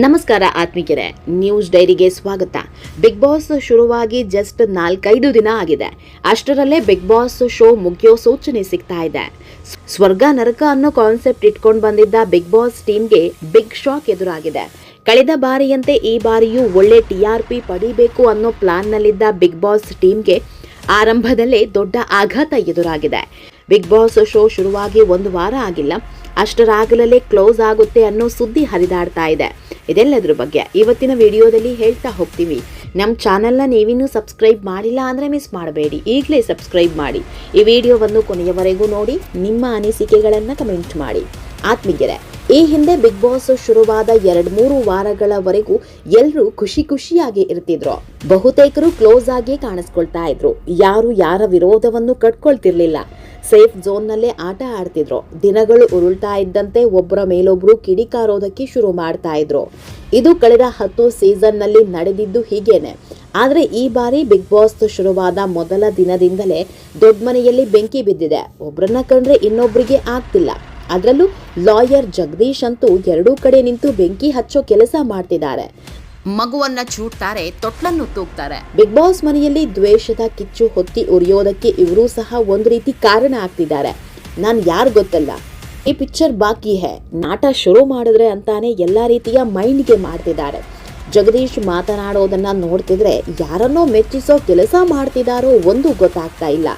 ನಮಸ್ಕಾರ ಆತ್ಮಿಕರೇ ನ್ಯೂಸ್ ಡೈರಿಗೆ ಸ್ವಾಗತ. ಬಿಗ್ ಬಾಸ್ ಶುರುವಾಗಿ ಜಸ್ಟ್ ನಾಲ್ಕೈದು ದಿನ ಆಗಿದೆ. ಅಷ್ಟರಲ್ಲೇ ಬಿಗ್ ಬಾಸ್ ಶೋ ಮುಗಿಯೋ ಸೂಚನೆ ಸಿಗ್ತಾ ಇದೆ. ಸ್ವರ್ಗ ನರಕ ಅನ್ನೋ ಕಾನ್ಸೆಪ್ಟ್ ಇಟ್ಕೊಂಡು ಬಂದಿದ್ದ ಬಿಗ್ ಬಾಸ್ ಟೀಮ್ಗೆ ಬಿಗ್ ಶಾಕ್ ಎದುರಾಗಿದೆ. ಕಳೆದ ಬಾರಿಯಂತೆ ಈ ಬಾರಿಯೂ ಒಳ್ಳೆ ಪಿ ಪಡಿಬೇಕು ಅನ್ನೋ ಪ್ಲಾನ್ನಲ್ಲಿದ್ದ ಬಿಗ್ ಬಾಸ್ ಟೀಮ್ಗೆ ಆರಂಭದಲ್ಲೇ ದೊಡ್ಡ ಆಘಾತ ಎದುರಾಗಿದೆ. ಬಿಗ್ ಬಾಸ್ ಶೋ ಶುರುವಾಗಿ ಒಂದು ವಾರ ಆಗಿಲ್ಲ. ಅಷ್ಟರಾಗಲೇ ಕ್ಲೋಸ್ ಆಗುತ್ತೆ ಅನ್ನೋ ಸುದ್ದಿ ಹರಿದಾಡ್ತಾ ಇದೆ. ಇದೆಲ್ಲದ್ರ ಬಗ್ಗೆ ಇವತ್ತಿನ ವಿಡಿಯೋದಲ್ಲಿ ಹೇಳ್ತಾ ಹೋಗ್ತೀವಿ. ನಮ್ಮ ಚಾನಲ್ನ ನೀವಿನ್ನೂ ಸಬ್ಸ್ಕ್ರೈಬ್ ಮಾಡಿಲ್ಲ ಅಂದರೆ ಮಿಸ್ ಮಾಡಬೇಡಿ. ಈಗಲೇ ಸಬ್ಸ್ಕ್ರೈಬ್ ಮಾಡಿ. ಈ ವಿಡಿಯೋವನ್ನು ಕೊನೆಯವರೆಗೂ ನೋಡಿ, ನಿಮ್ಮ ಅನಿಸಿಕೆಗಳನ್ನು ಕಮೆಂಟ್ ಮಾಡಿ. ಆತ್ಮೀಯರೇ, ಈ ಹಿಂದೆ ಬಿಗ್ ಬಾಸ್ ಶುರುವಾದ ಎರಡು ಮೂರು ವಾರಗಳವರೆಗೂ ಎಲ್ಲರೂ ಖುಷಿ ಖುಷಿಯಾಗಿ ಇರ್ತಿದ್ರು. ಬಹುತೇಕರು ಕ್ಲೋಸ್ ಆಗಿ ಕಾಣಿಸ್ಕೊಳ್ತಾ ಇದ್ರು. ಯಾರು ಯಾರ ವಿರೋಧವನ್ನು ಕಟ್ಕೊಳ್ತಿರ್ಲಿಲ್ಲ. ಸೇಫ್ ಝೋನ್ನಲ್ಲೇ ಆಟ ಆಡ್ತಿದ್ರು. ದಿನಗಳು ಉರುಳ್ತಾ ಇದ್ದಂತೆ ಒಬ್ಬರ ಮೇಲೊಬ್ಬರು ಕಿಡಿಕಾರೋದಕ್ಕೆ ಶುರು ಮಾಡ್ತಾ ಇದ್ರು. ಇದು ಕಳೆದ ಹತ್ತು ಸೀಸನ್ನಲ್ಲಿ ನಡೆದಿದ್ದು ಹೀಗೇನೆ. ಆದರೆ ಈ ಬಾರಿ ಬಿಗ್ ಬಾಸ್ ಶುರುವಾದ ಮೊದಲ ದಿನದಿಂದಲೇ ದೊಡ್ಡ ಮನೆಯಲ್ಲಿ ಬೆಂಕಿ ಬಿದ್ದಿದೆ. ಒಬ್ಬರನ್ನ ಕಂಡ್ರೆ ಇನ್ನೊಬ್ಬರಿಗೆ ಆಗ್ತಿಲ್ಲ. ಅದರಲ್ಲೂ ಲಾಯರ್ ಜಗದೀಶ್ ಅಂತೂ ಎರಡೂ ಕಡೆ ನಿಂತು ಬೆಂಕಿ ಹಚ್ಚೋ ಕೆಲಸ ಮಾಡ್ತಿದ್ದಾರೆ. ಮಗುವನ್ನ ಚೂಡ್ತಾರೆ, ತೊಟ್ಲನ್ನು ತೂಗ್ತಾರೆ. ಬಿಗ್ ಬಾಸ್ ಮನೆಯಲ್ಲಿ ದ್ವೇಷದ ಕಿಚ್ಚು ಹೊತ್ತಿ ಉರಿಯೋದಕ್ಕೆ ಇವರು ಸಹ ಒಂದು ರೀತಿ ಕಾರಣ ಆಗ್ತಿದ್ದಾರೆ. ನಾನು ಯಾರು ಗೊತ್ತಲ್ಲ? ಈ ಪಿಕ್ಚರ್ ಬಾಕಿ ಹೇ. ನಾಟ ಶುರು ಮಾಡಿದ್ರೆ ಅಂತಾನೆ ಎಲ್ಲ ರೀತಿಯ ಮೈಂಡ್ಗೆ ಮಾಡ್ತಿದ್ದಾರೆ. ಜಗದೀಶ್ ಮಾತನಾಡೋದನ್ನ ನೋಡ್ತಿದ್ರೆ ಯಾರನ್ನೋ ಮೆಚ್ಚಿಸೋ ಕೆಲಸ ಮಾಡ್ತಿದಾರೋ ಒಂದು ಗೊತ್ತಾಗ್ತಾ ಇಲ್ಲ.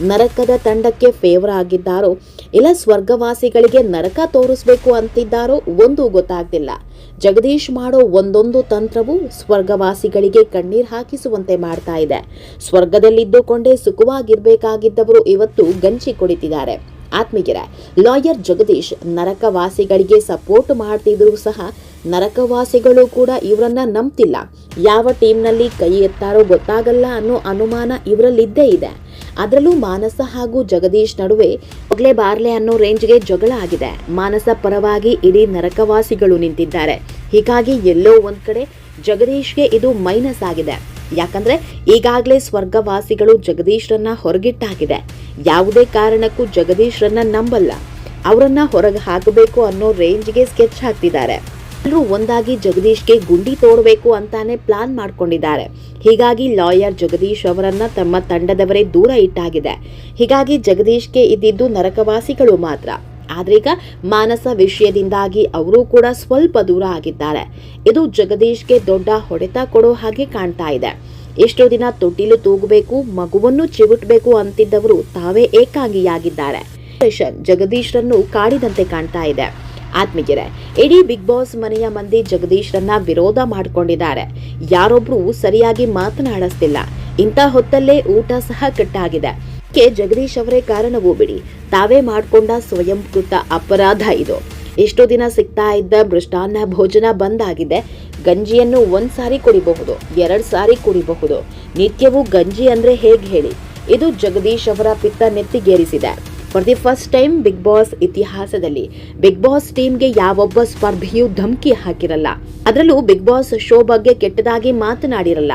ನರಕದ ತಂಡಕ್ಕೆ ಫೇವರ್ ಆಗಿದ್ದಾರೋ ಇಲ್ಲ ಸ್ವರ್ಗವಾಸಿಗಳಿಗೆ ನರಕ ತೋರಿಸ್ಬೇಕು ಅಂತಿದ್ದಾರೋ ಒಂದು ಗೊತ್ತಾಗ್ತಿಲ್ಲ. ಜಗದೀಶ್ ಮಾಡೋ ಒಂದೊಂದು ತಂತ್ರವು ಸ್ವರ್ಗವಾಸಿಗಳಿಗೆ ಕಣ್ಣೀರ್ ಹಾಕಿಸುವಂತೆ ಮಾಡ್ತಾ ಇದೆ. ಸ್ವರ್ಗದಲ್ಲಿದ್ದುಕೊಂಡೇ ಸುಖವಾಗಿರ್ಬೇಕಾಗಿದ್ದವರು ಇವತ್ತು ಗಂಜಿ ಕುಡಿತಿದ್ದಾರೆ. ಆತ್ಮೀಯರೇ, ಲಾಯರ್ ಜಗದೀಶ್ ನರಕವಾಸಿಗಳಿಗೆ ಸಪೋರ್ಟ್ ಮಾಡ್ತಿದ್ರು ಸಹ ನರಕವಾಸಿಗಳು ಕೂಡ ಇವರನ್ನ ನಂಬ್ತಿಲ್ಲ. ಯಾವ ಟೀಮ್ನಲ್ಲಿ ಕೈ ಎತ್ತಾರೋ ಗೊತ್ತಾಗಲ್ಲ ಅನ್ನೋ ಅನುಮಾನ ಇವರಲ್ಲಿದ್ದೇ ಇದೆ. ಅದರಲ್ಲೂ ಮಾನಸ ಹಾಗೂ ಜಗದೀಶ್ ನಡುವೆ ಒಗ್ಲೆ ಬಾರ್ಲೆ ಅನ್ನೋ ರೇಂಜ್ಗೆ ಜಗಳ ಆಗಿದೆ. ಮಾನಸ ಪರವಾಗಿ ಇಡೀ ನರಕವಾಸಿಗಳು ನಿಂತಿದ್ದಾರೆ. ಹೀಗಾಗಿ ಎಲ್ಲೋ ಒಂದ್ ಕಡೆ ಜಗದೀಶ್ಗೆ ಇದು ಮೈನಸ್ ಆಗಿದೆ. ಯಾಕಂದ್ರೆ ಈಗಾಗಲೇ ಸ್ವರ್ಗವಾಸಿಗಳು ಜಗದೀಶ್ರನ್ನ ಹೊರಗಿಟ್ಟಾಗಿದೆ. ಯಾವುದೇ ಕಾರಣಕ್ಕೂ ಜಗದೀಶ್ರನ್ನ ನಂಬಲ್ಲ. ಅವರನ್ನ ಹೊರಗೆ ಹಾಕಬೇಕು ಅನ್ನೋ ರೇಂಜ್ಗೆ ಸ್ಕೆಚ್ ಹಾಕ್ತಿದ್ದಾರೆ. ಎಲ್ಲರೂ ಒಂದಾಗಿ ಜಗದೀಶ್ಗೆ ಗುಂಡಿ ತೋಡಬೇಕು ಅಂತಾನೆ ಪ್ಲಾನ್ ಮಾಡ್ಕೊಂಡಿದ್ದಾರೆ. ಹೀಗಾಗಿ ಲಾಯರ್ ಜಗದೀಶ್ ಅವರನ್ನ ತಮ್ಮ ತಂಡದವರೇ ದೂರ ಇಟ್ಟಾಗಿದೆ. ಹೀಗಾಗಿ ಜಗದೀಶ್ಗೆ ಇದ್ದಿದ್ದು ನರಕವಾಸಿಗಳು ಮಾತ್ರ. ಆದ್ರೀಗ ಮಾನಸ ವಿಷಯದಿಂದಾಗಿ ಅವರು ಕೂಡ ಸ್ವಲ್ಪ ದೂರ ಆಗಿದ್ದಾರೆ. ಇದು ಜಗದೀಶ್ಗೆ ದೊಡ್ಡ ಹೊಡೆತ ಕೊಡೋ ಹಾಗೆ ಕಾಣ್ತಾ ಇದೆ. ಎಷ್ಟೋ ದಿನ ತೊಟ್ಟಿಲು ತೂಗಬೇಕು, ಮಗುವನ್ನು ಚಿಗುಟ್ಬೇಕು ಅಂತಿದ್ದವರು ತಾವೇ ಏಕಾಂಗಿಯಾಗಿದ್ದಾರೆ. ಜಗದೀಶ್ರನ್ನು ಕಾಡಿದಂತೆ ಕಾಣ್ತಾ ಇದೆ. ಆತ್ಮೀಯರೇ, ಇಡೀ ಬಿಗ್ ಬಾಸ್ ಮನೆಯ ಮಂದಿ ಜಗದೀಶ್ರನ್ನ ವಿರೋಧ ಮಾಡಿಕೊಂಡಿದ್ದಾರೆ. ಯಾರೊಬ್ರು ಸರಿಯಾಗಿ ಮಾತನಾಡಿಸ್ತಿಲ್ಲ. ಇಂಥ ಹೊತ್ತಲ್ಲೇ ಊಟ ಸಹ ಕಟ್ಟಾಗಿದೆ. ಕೆ. ಜಗದೀಶ್ ಅವರೇ ಕಾರಣವೂ ಬಿಡಿ. ತಾವೇ ಮಾಡಿಕೊಂಡ ಸ್ವಯಂಕೃತ ಅಪರಾಧ ಇದು. ಎಷ್ಟೋ ದಿನ ಸಿಗ್ತಾ ಇದ್ದ ಮೃಷ್ಟಾನ್ನ ಭೋಜನ ಬಂದಾಗಿದೆ. ಗಂಜಿಯನ್ನು ಒಂದ್ ಸಾರಿ ಕುಡಿಬಹುದು, ಎರಡು ಸಾರಿ ಕುಡಿಬಹುದು. ನಿತ್ಯವೂ ಗಂಜಿ ಅಂದ್ರೆ ಹೇಗೆ ಹೇಳಿ? ಇದು ಜಗದೀಶ್ ಅವರ ಪಿತ್ತ ನೆತ್ತಿಗೇರಿಸಿದೆ. For the first time big boss ಇತಿಹಾಸದಲ್ಲಿ. ಬಿಗ್ ಬಾಸ್ ಟೀಮ್ಗೆ ಯಾವೊಬ್ಬ ಸ್ಪರ್ಧಿಯೂ ಧಮಕಿ ಹಾಕಿರಲ್ಲ. ಅದರಲ್ಲೂ ಬಿಗ್ ಬಾಸ್ ಶೋ ಬಗ್ಗೆ ಕೆಟ್ಟದಾಗಿ ಮಾತನಾಡಿರಲ್ಲ.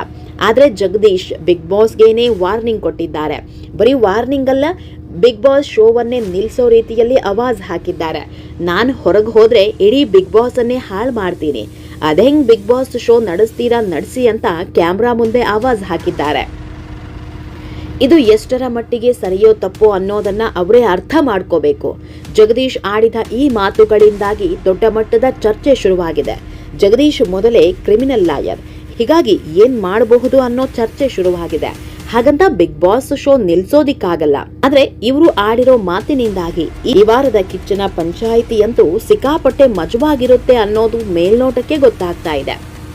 ಆದರೆ ಜಗದೀಶ್ ಬಿಗ್ ಬಾಸ್ಗೇನೆ ವಾರ್ನಿಂಗ್ ಕೊಟ್ಟಿದ್ದಾರೆ. ಬರೀ ವಾರ್ನಿಂಗ್ ಅಲ್ಲ ಬಿಗ್ ಬಾಸ್ ಶೋವನ್ನೇ ನಿಲ್ಲಿಸೋ ರೀತಿಯಲ್ಲಿ ಅವಾಜ್ ಹಾಕಿದ್ದಾರೆ. ನಾನು ಹೊರಗೆ ಹೋದರೆ ಇಡೀ ಬಿಗ್ ಬಾಸನ್ನೇ ಹಾಳು ಮಾಡ್ತೀನಿ. ಅದೆಂಗ್ ಬಿಗ್ ಬಾಸ್ ಶೋ ನಡೆಸ್ತೀರಾ, ನಡೆಸಿ ಅಂತ ಕ್ಯಾಮ್ರಾ ಮುಂದೆ ಆವಾಜ್ ಹಾಕಿದ್ದಾರೆ. ಇದು ಎಷ್ಟರ ಮಟ್ಟಿಗೆ ಸರಿಯೋ ತಪ್ಪೋ ಅನ್ನೋದನ್ನ ಅವರೇ ಅರ್ಥ ಮಾಡ್ಕೋಬೇಕು. ಜಗದೀಶ್ ಆಡಿದ ಈ ಮಾತುಗಳಿಂದಾಗಿ ದೊಡ್ಡ ಮಟ್ಟದ ಚರ್ಚೆ ಶುರುವಾಗಿದೆ. ಜಗದೀಶ್ ಮೊದಲೇ ಕ್ರಿಮಿನಲ್ ಲಾಯರ್. ಹೀಗಾಗಿ ಏನ್ ಮಾಡಬಹುದು ಅನ್ನೋ ಚರ್ಚೆ ಶುರುವಾಗಿದೆ. ಹಾಗಂತ ಬಿಗ್ ಬಾಸ್ ಶೋ ನಿಲ್ಸೋದಿಕ್ಕಾಗಲ್ಲ. ಆದ್ರೆ ಇವರು ಆಡಿರೋ ಮಾತಿನಿಂದಾಗಿ ಈ ವಾರದ ಕಿಚ್ಚನ ಪಂಚಾಯಿತಿ ಅಂತೂ ಸಿಕ್ಕಾಪಟ್ಟೆ ಮಜವಾಗಿರುತ್ತೆ ಅನ್ನೋದು ಮೇಲ್ನೋಟಕ್ಕೆ ಗೊತ್ತಾಗ್ತಾ ಇದೆ.